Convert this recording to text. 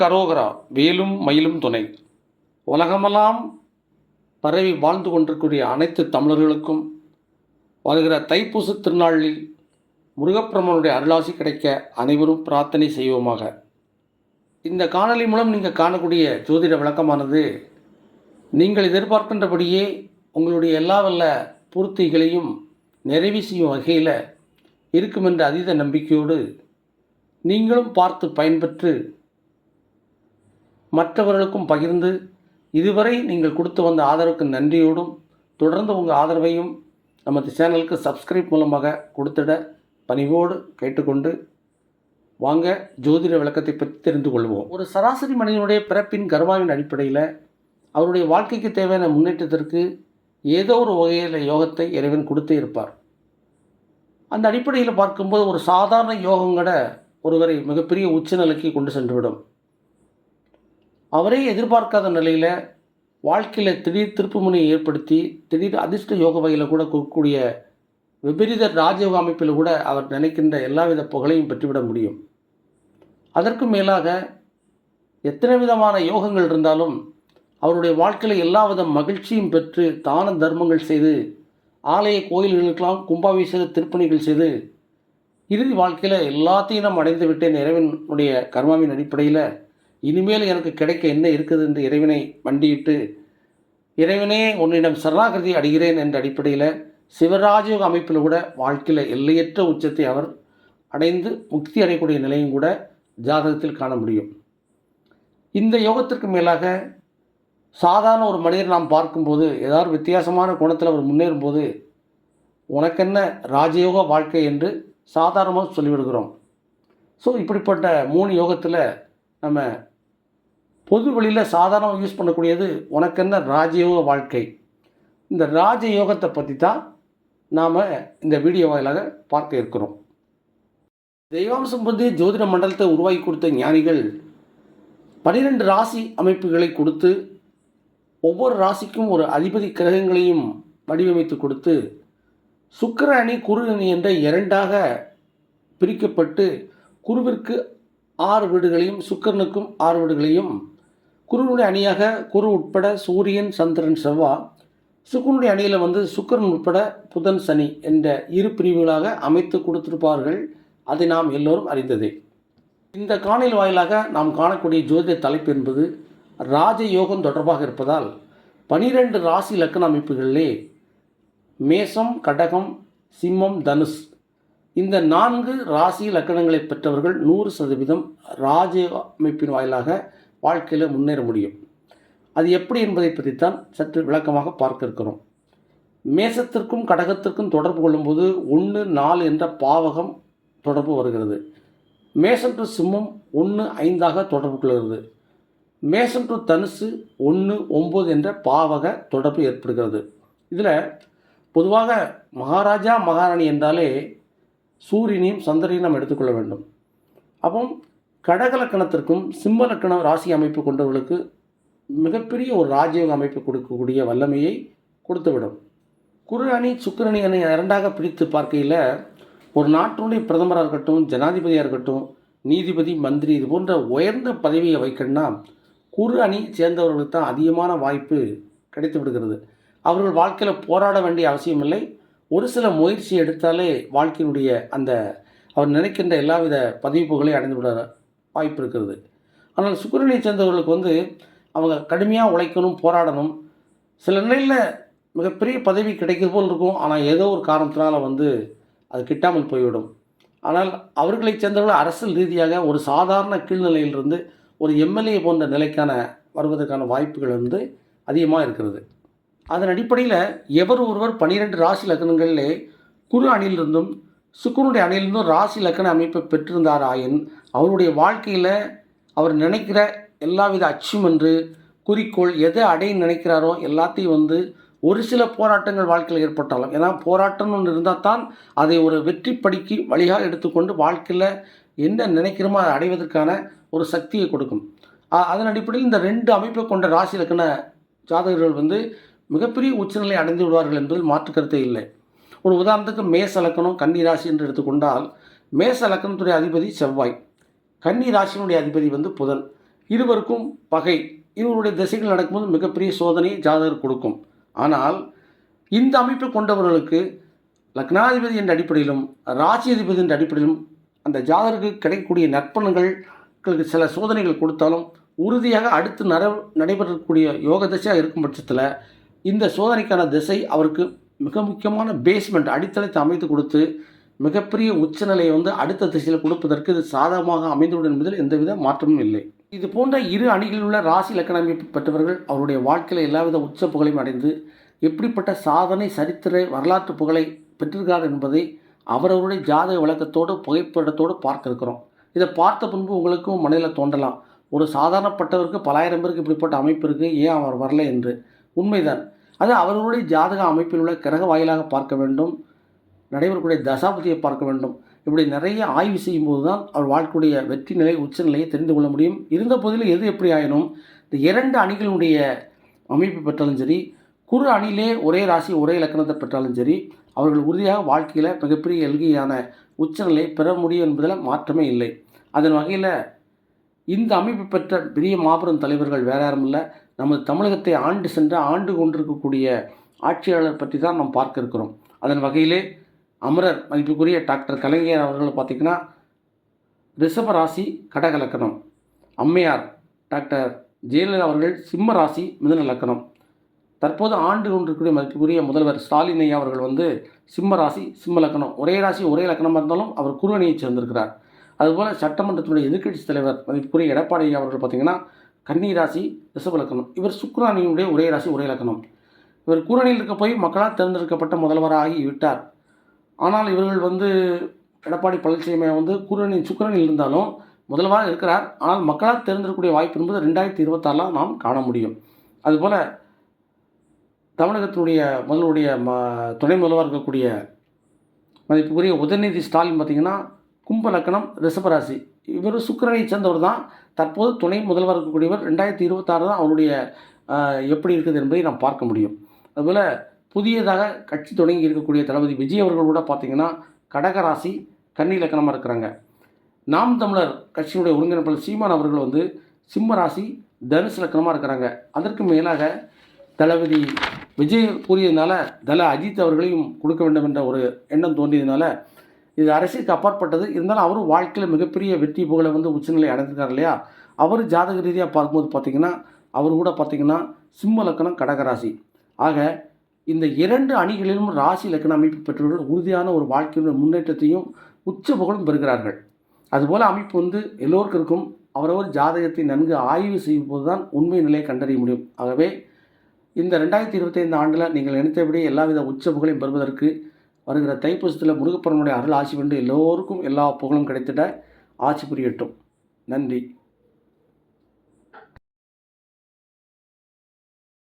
கரோகரா வேலும் மயிலும் துணை. உலகமெல்லாம் பரவி வாழ்ந்து கொண்டிருக்கக்கூடிய அனைத்து தமிழர்களுக்கும் வருகிற தைப்பூச திருநாளில் முருகப்பிரமனுடைய அருளாசி கிடைக்க அனைவரும் பிரார்த்தனை செய்வோமாக. இந்த காணொலி மூலம் நீங்கள் காணக்கூடிய ஜோதிட விளக்கமானது நீங்கள் எதிர்பார்க்கின்றபடியே உங்களுடைய எல்லா வல்ல பூர்த்திகளையும் நிறைவு செய்யும் வகையில் இருக்கும் என்ற அதீத நம்பிக்கையோடு நீங்களும் பார்த்து பயன்பெற்று மற்றவர்களுக்கும் பகிர்ந்து இதுவரை நீங்கள் கொடுத்து வந்த ஆதரவுக்கு நன்றியோடும் தொடர்ந்து உங்கள் ஆதரவையும் நமது சேனலுக்கு சப்ஸ்கிரைப் மூலமாக கொடுத்திட பணிவோடு கேட்டுக்கொண்டு வாங்க ஜோதிட விளக்கத்தை பற்றி தெரிந்து கொள்வோம். ஒரு சராசரி மனிதனுடைய பிறப்பின் கர்மாவின் அடிப்படையில் அவருடைய வாழ்க்கைக்கு தேவையான முன்னேற்றத்திற்கு ஏதோ ஒரு வகையில் யோகத்தை இறைவன் கொடுத்தே இருப்பார். அந்த அடிப்படையில் பார்க்கும்போது ஒரு சாதாரண யோகங்கட ஒருவரை மிகப்பெரிய உச்சநிலைக்கு கொண்டு சென்றுவிடும். அவரே எதிர்பார்க்காத நிலையில் வாழ்க்கையில் திடீர் திருப்புமுனையை ஏற்படுத்தி திடீர் அதிர்ஷ்ட யோக வகையில் கூட கொடுக்கக்கூடிய விபரீத ராஜயோக அமைப்பில் கூட அவர் நினைக்கின்ற எல்லாவித புகழையும் பெற்றுவிட முடியும். அதற்கும் மேலாக எத்தனை விதமான யோகங்கள் இருந்தாலும் அவருடைய வாழ்க்கையில் எல்லா வித மகிழ்ச்சியும் பெற்று தான தர்மங்கள் செய்து ஆலய கோயில்களுக்கெல்லாம் கும்பாபிஷேக திருப்பணிகள் செய்து இறுதி வாழ்க்கையில் எல்லாத்தையும் நாம் அடைந்து விட்டேன் இறைவனுடைய கர்மாவின் அடிப்படையில் இனிமேல் எனக்கு கிடைக்க என்ன இருக்குது என்று இறைவனை மண்டியிட்டு இறைவனே உன்னிடம் சரணாகிருதி அடைகிறேன் என்ற அடிப்படையில் சிவராஜயோக அமைப்பில் கூட வாழ்க்கையில் எல்லையற்ற உச்சத்தை அவர் அடைந்து முக்தி அடையக்கூடிய நிலையும் கூட ஜாதகத்தில் காண முடியும். இந்த யோகத்திற்கு மேலாக சாதாரண ஒரு மனிதர் நாம் பார்க்கும்போது ஏதாவது வித்தியாசமான குணத்தில் அவர் முன்னேறும்போது உனக்கென்ன ராஜயோக வாழ்க்கை என்று சாதாரணமாக சொல்லிவிடுகிறோம். ஸோ இப்படிப்பட்ட மூணு யோகத்தில் நம்ம பொது வழியில் சாதாரணமாக யூஸ் பண்ணக்கூடியது உனக்கு என்ன ராஜயோக வாழ்க்கை. இந்த ராஜயோகத்தை பற்றி தான் நாம் இந்த வீடியோ வாயிலாக பார்க்க இருக்கிறோம். தெய்வாம்சம் வந்து ஜோதிட மண்டலத்தை உருவாக்கி கொடுத்த ஞானிகள் பனிரெண்டு ராசி அமைப்புகளை கொடுத்து ஒவ்வொரு ராசிக்கும் ஒரு அதிபதி கிரகங்களையும் வடிவமைத்து கொடுத்து சுக்கர அணி குரு அணி என்ற இரண்டாக பிரிக்கப்பட்டு குருவிற்கு ஆறு வீடுகளையும் சுக்கிரனுக்கும் ஆறு வீடுகளையும் குருவினுடைய அணியாக குரு உட்பட சூரியன் சந்திரன் செவ்வா சுக்கரனுடைய அணியில் வந்து சுக்கரன் உட்பட புதன் சனி என்ற இரு பிரிவுகளாக அமைத்து கொடுத்திருப்பார்கள். அதை நாம் எல்லோரும் அறிந்ததே. இந்த காணொலி வாயிலாக நாம் காணக்கூடிய ஜோதிட தலைப்பு என்பது ராஜயோகம் தொடர்பாக இருப்பதால் பனிரெண்டு ராசி இலக்கண அமைப்புகளிலே மேசம் கடகம் சிம்மம் தனுஷ். இந்த நான்கு ராசி லக்கணங்களை பெற்றவர்கள் நூறு சதவீதம் ராஜ அமைப்பின் வாயிலாக வாழ்க்கையில் முன்னேற முடியும். அது எப்படி என்பதை பற்றித்தான் சற்று விளக்கமாக பார்க்க இருக்கிறோம் மேசத்திற்கும் கடகத்திற்கும் தொடர்பு கொள்ளும்போது ஒன்று நாலு என்ற பாவகம் தொடர்பு வருகிறது. மேசம் டு சிம்மம் ஒன்று ஐந்தாக தொடர்பு கொள்கிறது. மேசம் டு தனுசு ஒன்று ஒம்பது என்ற பாவக தொடர்பு ஏற்படுகிறது. இதில் பொதுவாக மகாராஜா மகாராணி என்றாலே சூரியனையும் சந்திரனையும் நாம் எடுத்துக்கொள்ள வேண்டும். அப்போ கடகலக்கணத்திற்கும் சிம்ம லக்கண ராசி அமைப்பு கொண்டவர்களுக்கு மிகப்பெரிய ஒரு ராஜயோக அமைப்பு கொடுக்கக்கூடிய வல்லமையை கொடுத்துவிடும். குரு அணி சுக்கிரணி அணி இரண்டாக பிரித்து பார்க்கையில் ஒரு நாட்டினுடைய பிரதமராக இருக்கட்டும் ஜனாதிபதியாக இருக்கட்டும் நீதிபதி மந்திரி இது போன்ற உயர்ந்த பதவியை வைக்கணும்னா குரு அணி சேர்ந்தவர்களுக்கு தான் அதிகமான வாய்ப்பு கிடைத்து விடுகிறது. அவர்கள் வாழ்க்கையில் போராட வேண்டிய அவசியமில்லை ஒரு சில முயற்சி எடுத்தாலே வாழ்க்கையினுடைய அந்த அவர் நினைக்கின்ற எல்லாவித பதவி புகழையும் அடைந்து விடுறார் வாய்ப்பு இருக்கிறது. ஆனால் சுக்கிரனை சேர்ந்தவர்களுக்கு வந்து அவங்க கடுமையாக உழைக்கணும் போராடணும். சில நிலையில் மிகப்பெரிய பதவி கிடைக்கிறது போல் இருக்கும். ஆனால் ஏதோ ஒரு காரணத்தினால் வந்து அது கிட்டாமல் போய்விடும். ஆனால் அவர்களை சேர்ந்தவர்கள் அரசியல் ரீதியாக ஒரு சாதாரண கீழ்நிலையிலிருந்து ஒரு எம்எல்ஏ போன்ற நிலைக்கான வருவதற்கான வாய்ப்புகள் வந்து அதிகமாக இருக்கிறது. அதன் அடிப்படையில் எவர் ஒருவர் பன்னிரெண்டு ராசி லக்னங்களிலே குரு அணியிலிருந்தும் சுக்குனுடைய அணியிலிருந்தும் ராசி லக்கண அமைப்பை பெற்றிருந்தார் ஆயின் அவருடைய வாழ்க்கையில் அவர் நினைக்கிற எல்லாவித அச்சீவ்மெண்ட்டு குறிக்கோள் எதை அடைய நினைக்கிறாரோ எல்லாத்தையும் வந்து ஒரு சில போராட்டங்கள் வாழ்க்கையில் ஏற்பட்டாலும். ஏன்னா போராட்டம்னு ஒன்று இருந்தால் தான் அதை ஒரு வெற்றி படிக்கு வழியாக எடுத்துக்கொண்டு வாழ்க்கையில் என்ன நினைக்கிறோமோ அதை அடைவதற்கான ஒரு சக்தியை கொடுக்கும். அதன் அடிப்படையில் இந்த ரெண்டு அமைப்பை கொண்ட ராசி இலக்கண ஜாதகர்கள் வந்து மிகப்பெரிய உச்சநிலை அடைந்து விடுவார்கள் என்பதில் மாற்று கருத்தே இல்லை. ஒரு உதாரணத்துக்கு மேச இலக்கணம் கன்னி ராசி என்று எடுத்துக்கொண்டால் மேச இலக்கணத்துடைய அதிபதி செவ்வாய். கன்னி ராசியினுடைய அதிபதி வந்து புதன். இருவருக்கும் பகை. இவருடைய திசைகள் நடக்கும்போது மிகப்பெரிய சோதனை ஜாதகர் கொடுக்கும். ஆனால் இந்த அமைப்பை கொண்டவர்களுக்கு லக்னாதிபதி என்ற அடிப்படையிலும் ராசி அதிபதி என்ற அடிப்படையிலும் அந்த ஜாதகருக்கு கிடைக்கக்கூடிய நற்பலன்களுக்கு சில சோதனைகள் கொடுத்தாலும் உறுதியாக அடுத்து நட நடைபெறக்கூடிய யோக திசையாக இருக்கும் பட்சத்தில் இந்த சோதனைக்கான திசை அவருக்கு மிக முக்கியமான பேஸ்மெண்ட் அடித்தளத்தை அமைத்து கொடுத்து மிகப்பெரிய உச்சநிலையை வந்து அடுத்த திசையில் கொடுப்பதற்கு இது சாதகமாக அமைந்துவிடும் என்பதில் எந்தவித மாற்றமும் இல்லை. இது போன்ற இரு அணிகளில் உள்ள ராசி லக்கணமை பெற்றவர்கள் அவருடைய வாழ்க்கையில் எல்லாவித உச்ச புகழையும் அடைந்து எப்படிப்பட்ட சாதனை சரித்திர வரலாற்று புகழை பெற்றிருக்கிறார் என்பதை அவரவருடைய ஜாதக விளக்கத்தோடு புகைப்படத்தோடு பார்க்க இருக்கிறோம் இதை பார்த்த பின்பு உங்களுக்கும் மனதில் தோன்றலாம். ஒரு சாதாரணப்பட்டவருக்கு பலாயிரம் பேருக்கு இப்படிப்பட்ட அமைப்பு இருக்குது ஏன் அவர் வரல என்று. உண்மைதான். அது அவர்களுடைய ஜாதக அமைப்பில் உள்ள கிரக வாயிலாக பார்க்க வேண்டும். நடைபெறக்கூடிய தசாபதியை பார்க்க வேண்டும். இப்படி நிறைய ஆய்வு செய்யும்போது தான் அவர் வாழ்க்கையுடைய வெற்றி நிலை உச்ச நிலையை தெரிந்து கொள்ள முடியும். இருந்த போதிலும் எது எப்படி ஆயினும் இந்த இரண்டு அணிகளுடைய அமைப்பு பெற்றாலும் சரி குறு அணியிலே ஒரே ராசி ஒரே இலக்கணத்தை பெற்றாலும் சரி அவர்கள் உறுதியாக வாழ்க்கையில் மிகப்பெரிய எல்கையான உச்சநிலை பெற முடியும் என்பதில் மாற்றமே இல்லை. அதன் வகையில் இந்த அமைப்பு பெற்ற பெரிய மாபெரும் தலைவர்கள் வேற யாரும் இல்லை. நமது தமிழகத்தை ஆண்டு சென்ற ஆண்டு கொண்டிருக்கக்கூடிய ஆட்சியாளர் பற்றி தான் நாம் பார்க்க இருக்கிறோம். அதன் வகையிலே அமரர் மதிப்புக்குரிய டாக்டர் கலைஞர் அவர்கள் பார்த்திங்கன்னா ரிஷப ராசி கடக லக்கணம் அம்மையார் டாக்டர் ஜெயலலிதா அவர்கள் சிம்ம ராசி மிதன லக்கணம். தற்போது ஆண்டு கொண்டிருக்கக்கூடிய மதிப்புக்குரிய முதல்வர் ஸ்டாலின் ஐயா அவர்கள் வந்து சிம்ம ராசி சிம்ம லக்கணம். ஒரே ராசி ஒரே லக்கணமாக இருந்தாலும் அவர் குருவணியை சேர்ந்திருக்கிறார். அதுபோல் சட்டமன்றத்தினுடைய எதிர்க்கட்சி தலைவர் மதிப்புக்குரிய எடப்பாடி ஐயா அவர்கள் பார்த்திங்கன்னா கன்னி ராசி ரிஷப லக்கணம். இவர் சுக்ரானியினுடைய ஒரே ராசி ஒரே லக்கணம். இவர் கூரணியில் இருக்க போய் மக்களால் தேர்ந்தெடுக்கப்பட்ட முதல்வராகி விட்டார். ஆனால் இவர்கள் வந்து எடப்பாடி பழனிசாமி வந்து குரணி சுக்கரனில் இருந்தாலும் முதல்வராக இருக்கிறார். ஆனால் மக்களால் தேர்ந்தெடுக்கக்கூடிய வாய்ப்பு என்பது ரெண்டாயிரத்தி இருபத்தாறில் நாம் காண முடியும். அதுபோல் தமிழகத்தினுடைய முதல்வருடைய ம துணை முதல்வராக இருக்கக்கூடிய மதிப்புக்குரிய உதயநிதி ஸ்டாலின் பார்த்திங்கன்னா கும்ப லக்கணம் ரிஷபராசி. இவர் சுக்கிரனை சேர்ந்தவர் தான். தற்போது துணை முதல்வர் இருக்கக்கூடியவர் ரெண்டாயிரத்தி இருபத்தாறு தான் அவருடைய எப்படி இருக்குது என்பதை நாம் பார்க்க முடியும். அதுபோல் புதியதாக கட்சி தொடங்கி இருக்கக்கூடிய தளபதி விஜய் அவர்கள் கூட பார்த்திங்கன்னா கடகராசி கன்னி லக்கணமாக இருக்கிறாங்க. நாம் தமிழர் கட்சியினுடைய ஒருங்கிணைப்பாளர் சீமான் அவர்கள் வந்து சிம்ம ராசி தனுசு லக்கணமாக இருக்கிறாங்க. அதற்கு மேலாக தளபதி விஜய் கூறியதுனால தல அஜித் அவர்களையும் கொடுக்க வேண்டும் என்ற ஒரு எண்ணம் தோன்றியதுனால இது அரசியலுக்கு அப்பாற்பட்டது. இருந்தாலும் அவரும் வாழ்க்கையில் மிகப்பெரிய வெற்றி புகழை வந்து உச்சநிலை அடைஞ்சிருக்கார் இல்லையா? அவர் ஜாதக ரீதியாக பார்க்கும்போது பார்த்திங்கன்னா அவர் கூட பார்த்திங்கன்னா சிம்ம லக்கணம் கடகராசி. ஆக இந்த இரண்டு அணிகளிலும் ராசி லக்கண அமைப்பு பெற்றவர்கள் உறுதியான ஒரு வாழ்க்கையுடைய முன்னேற்றத்தையும் உச்ச புகழும் பெறுகிறார்கள். அதுபோல் அமைப்பு வந்து எல்லோருக்கும் இருக்கும் அவரவர் ஜாதகத்தை நன்கு ஆய்வு செய்யும் போது தான் உண்மை நிலையை கண்டறிய முடியும். ஆகவே இந்த ரெண்டாயிரத்தி இருபத்தைந்து ஆண்டில் நீங்கள் நினைத்தபடி எல்லாவித உச்ச புகழையும் பெறுவதற்கு வருகிற தைப்பூசத்தில் முருகப்பெருமனுடைய அருள் ஆசி வென்று எல்லோருக்கும் எல்லா புகழும் கிடைத்திட ஆட்சி புரியட்டும். நன்றி.